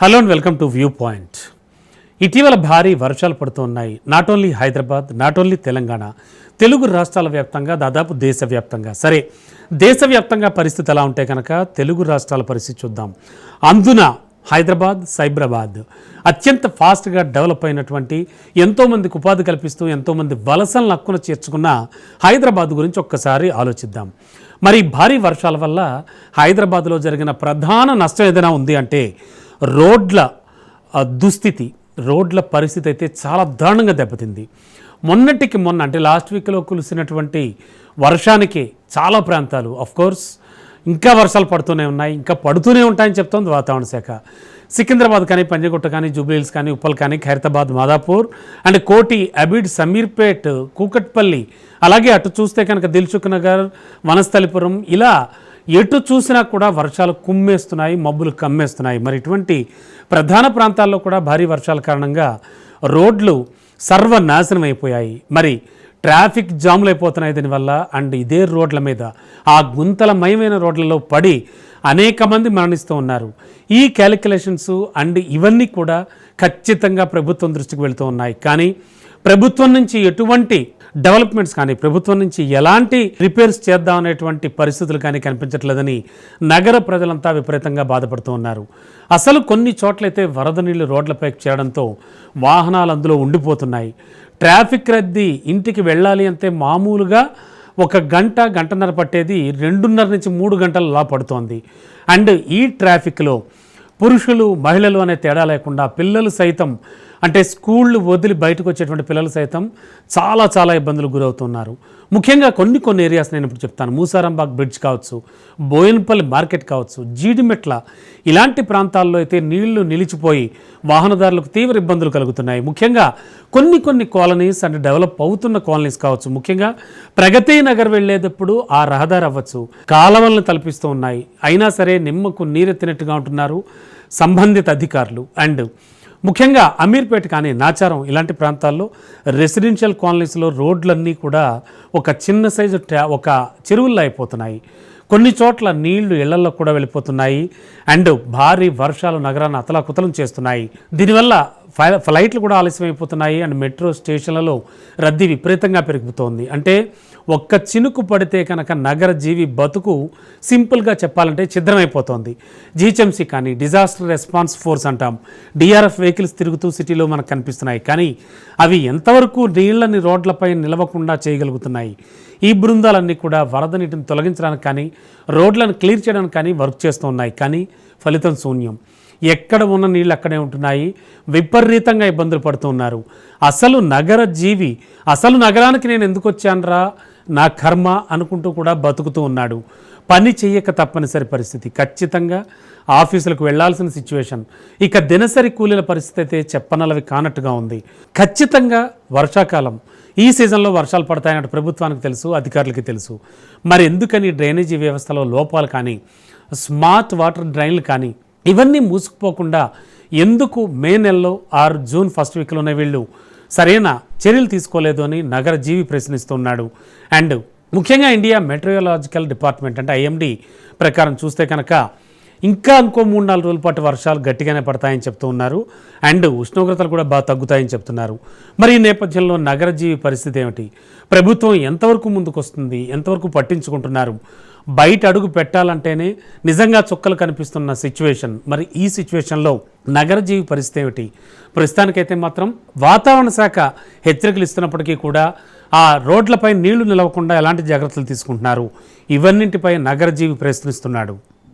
Hello and welcome to view point ఇటీవల భారీ వర్షాలు పడుతున్నాయి. Not only Hyderabad not only Telangana Telugu రాష్ట్రాల వ్యాప్తంగా దాదాపు దేశవ్యాప్తంగా. సరే దేశవ్యాప్తంగా పరిస్థితి ఎలా ఉంటే కనుక తెలుగు రాష్ట్రాల పరిస్థితి చూద్దాం. అందున హైదరాబాద్ సైబరాబాద్ అత్యంత ఫాస్ట్గా డెవలప్ అయినటువంటి ఎంతోమందికి ఉపాధి కల్పిస్తూ ఎంతోమంది వలసలను హక్కున చేర్చుకున్న హైదరాబాద్ గురించి ఒక్కసారి ఆలోచిద్దాం. మరి భారీ వర్షాల వల్ల హైదరాబాద్లో జరిగిన ప్రధాన నష్టం ఏదైనా ఉంది అంటే రోడ్ల దుస్థితి రోడ్ల పరిస్థితి అయితే చాలా దారుణంగా దెబ్బతింది. మొన్నటికి మొన్న అంటే లాస్ట్ వీక్లో కులిసినటువంటి వర్షానికి చాలా ప్రాంతాలు కోర్స్ ఇంకా వర్షాలు పడుతూనే ఉన్నాయి ఇంకా పడుతూనే ఉంటాయని చెప్తోంది వాతావరణ శాఖ. సికింద్రాబాద్ కానీ పంజగుట్ట కానీ జూబ్లీహిల్స్ కానీ ఉప్పల్ కానీ ఖైరతాబాద్ మాదాపూర్ అండ్ కోటి అబిడ్ సమీర్పేట్ కూకట్పల్లి అలాగే అటు చూస్తే కనుక దిల్చుక్ నగర్ వనస్థలిపురం ఇలా ఎటు చూసినా కూడా వర్షాలు కుమ్మేస్తున్నాయి మబ్బులు కమ్మేస్తున్నాయి. మరి ఇటువంటి ప్రధాన ప్రాంతాల్లో కూడా భారీ వర్షాల కారణంగా రోడ్లు సర్వనాశనం అయిపోయాయి మరి ట్రాఫిక్ జాములు అయిపోతున్నాయి దీనివల్ల అండ్ ఇదే రోడ్ల మీద ఆ గుంతలమయమైన రోడ్లలో పడి అనేక మంది మరణిస్తూ ఉన్నారు. ఈ క్యాలిక్యులేషన్స్ అండ్ ఇవన్నీ కూడా ఖచ్చితంగా ప్రభుత్వం దృష్టికి వెళుతూ ఉన్నాయి. కానీ ప్రభుత్వం నుంచి ఎటువంటి డెవలప్మెంట్స్ కానీ ప్రభుత్వం నుంచి ఎలాంటి రిపేర్స్ చేద్దాం అనేటువంటి పరిస్థితులు కానీ కనిపించట్లేదని నగర ప్రజలంతా విపరీతంగా బాధపడుతూ ఉన్నారు. అసలు కొన్ని చోట్లయితే వరద నీళ్ళు రోడ్లపైకి చేరడంతో వాహనాలు అందులో ఉండిపోతున్నాయి. ట్రాఫిక్ రద్దీ ఇంటికి వెళ్ళాలి అంటే మామూలుగా ఒక గంట గంటన్నర పట్టేది రెండున్నర నుంచి మూడు గంటలలా పడుతోంది. అండ్ ఈ ట్రాఫిక్లో పురుషులు మహిళలు అనే తేడా లేకుండా పిల్లలు సైతం అంటే స్కూళ్ళు వదిలి బయటకు వచ్చేటువంటి పిల్లలు సైతం చాలా చాలా ఇబ్బందులు గురవుతున్నారు. ముఖ్యంగా కొన్ని కొన్ని ఏరియాస్ నేను ఇప్పుడు చెప్తాను. మూసారాంబాగ్ బ్రిడ్జ్ కావచ్చు బోయన్పల్లి మార్కెట్ కావచ్చు జీడిమెట్ల ఇలాంటి ప్రాంతాల్లో అయితే నీళ్ళు నిలిచిపోయి వాహనదారులకు తీవ్ర ఇబ్బందులు కలుగుతున్నాయి. ముఖ్యంగా కొన్ని కొన్ని కాలనీస్ అండ్ డెవలప్ అవుతున్న కాలనీస్ కావచ్చు. ముఖ్యంగా ప్రగతి నగర్ వెళ్ళేటప్పుడు ఆ రహదారి అవ్వచ్చు. కాలవలను తలపిస్తూ ఉన్నాయి. అయినా సరే నిమ్మకు నీరెత్తినట్టుగా ఉంటున్నారు సంబంధిత అధికారులు. అండ్ ముఖ్యంగా అమీర్పేట కానీ నాచారం ఇలాంటి ప్రాంతాల్లో రెసిడెన్షియల్ కాలనీస్లో రోడ్లన్నీ కూడా ఒక చిన్న సైజు ట్యా ఒక చెరువుల్లో అయిపోతున్నాయి. కొన్ని చోట్ల నీళ్ళు ఇళ్ళలో కూడా వెళ్ళిపోతున్నాయి. అండ్ భారీ వర్షాలు నగరాన్ని అతలాకుతలం చేస్తున్నాయి. దీనివల్ల ఫ్లైట్లు కూడా ఆలస్యం అయిపోతున్నాయి అండ్ మెట్రో స్టేషన్లలో రద్దీ విపరీతంగా పెరుగుతోంది అంటే ఒక్క చినుకు పడితే కనుక నగర జీవి బతుకు సింపుల్గా చెప్పాలంటే ఛిద్రమైపోతోంది. జీహెచ్ఎంసీ కానీ డిజాస్టర్ రెస్పాన్స్ ఫోర్స్ అంటాం. డిఆర్ఎఫ్ వెహికల్స్ తిరుగుతూ సిటీలో మనకు కనిపిస్తున్నాయి. కానీ అవి ఎంతవరకు నీళ్ళని రోడ్లపై నిలవకుండా చేయగలుగుతున్నాయి? ఈ బృందాలన్నీ కూడా వరద నీటిని తొలగించడానికి కానీ రోడ్లను క్లియర్ చేయడానికి కానీ వర్క్ చేస్తూ ఉన్నాయి. కానీ ఫలితం శూన్యం. ఎక్కడ ఉన్న నీళ్ళు అక్కడే ఉంటున్నాయి. విపరీతంగా ఇబ్బందులు పడుతూ ఉన్నారు. అసలు నగర జీవి అసలు నగరానికి నేను ఎందుకు వచ్చానరా నా కర్మ అనుకుంటూ కూడా బతుకుతూ ఉన్నాడు. పని చేయక తప్పనిసరి పరిస్థితి. ఖచ్చితంగా ఆఫీసులకు వెళ్ళాల్సిన సిచ్యువేషన్. ఇక దినసరి కూలీల పరిస్థితి అయితే చెప్పనలవి కానట్టుగా ఉంది. ఖచ్చితంగా వర్షాకాలం. ఈ సీజన్లో వర్షాలు పడతాయన్నట్టు ప్రభుత్వానికి తెలుసు అధికారులకి తెలుసు. మరి ఎందుకని డ్రైనేజీ వ్యవస్థలో లోపాలు కానీ స్మార్ట్ వాటర్ డ్రైన్లు కానీ ఇవన్నీ మూసుకుపోకుండా ఎందుకు మే నెలలో ఆరు జూన్ ఫస్ట్ వీక్లోనే వీళ్ళు సరైన చర్యలు తీసుకోలేదు అని నగర జీవి ప్రశ్నిస్తున్నాడు. అండ్ ముఖ్యంగా ఇండియా మెట్రియలాజికల్ డిపార్ట్మెంట్ అంటే ఐఎండి ప్రకారం చూస్తే కనుక ఇంకా ఇంకో మూడు నాలుగు రోజుల పాటు వర్షాలు గట్టిగానే పడతాయని చెప్తూ ఉన్నారు. అండ్ ఉష్ణోగ్రతలు కూడా బాగా తగ్గుతాయని చెప్తున్నారు. మరి ఈ నేపథ్యంలో నగర జీవి పరిస్థితి ఏమిటి? ప్రభుత్వం ఎంతవరకు ముందుకు వస్తుంది ఎంతవరకు పట్టించుకుంటున్నారు? బయట అడుగు పెట్టాలంటేనే నిజంగా చుక్కలు కనిపిస్తున్న సిచ్యువేషన్ మరి ఈ సిచ్యువేషన్లో నగర జీవి పరిస్థితి ఏమిటి? ప్రస్తుతానికైతే మాత్రం వాతావరణ శాఖ హెచ్చరికలు ఇస్తున్నప్పటికీ కూడా ఆ రోడ్లపై నీళ్ళు నిలవకుండా ఎలాంటి జాగ్రత్తలు తీసుకుంటున్నారు? ఇవన్నింటిపై నగర జీవి ప్రశ్నిస్తున్నాడు